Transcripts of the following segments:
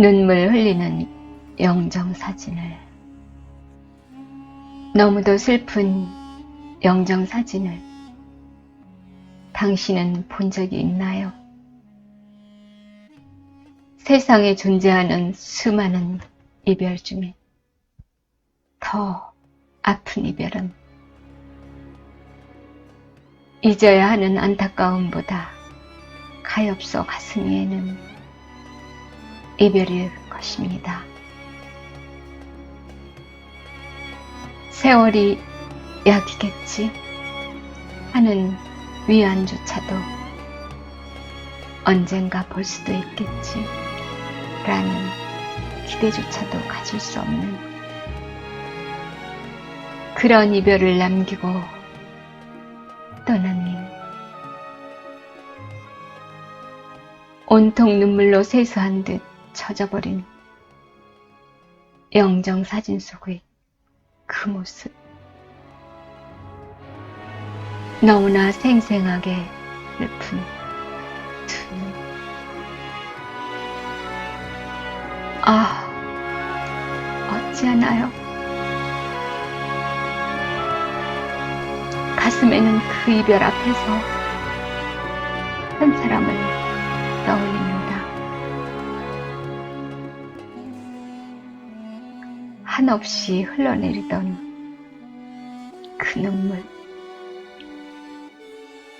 눈물 흘리는 영정 사진을 너무도 슬픈 영정 사진을 당신은 본 적이 있나요? 세상에 존재하는 수많은 이별 중에 더 아픈 이별은 잊어야 하는 안타까움보다 가엾어 가슴 위에는 이별일 것입니다. 세월이 약이겠지 하는 위안조차도 언젠가 볼 수도 있겠지 라는 기대조차도 가질 수 없는 그런 이별을 남기고 떠나니 온통 눈물로 세수한 듯 젖어버린 영정 사진 속의 그 모습. 너무나 생생하게 슬픈 두 눈. 아, 어찌하나요? 가슴에는 그 이별 앞에서 한 사람을 한없이 흘러내리던 그 눈물,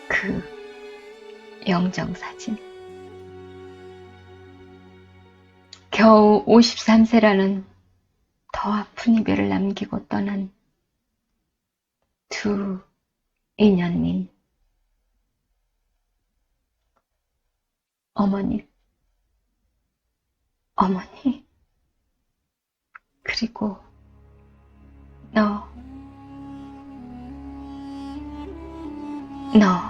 그 영정사진. 겨우 53세라는 더 아픈 이별을 남기고 떠난 두 인연님. 어머니, 어머니, 그리고 너, 너.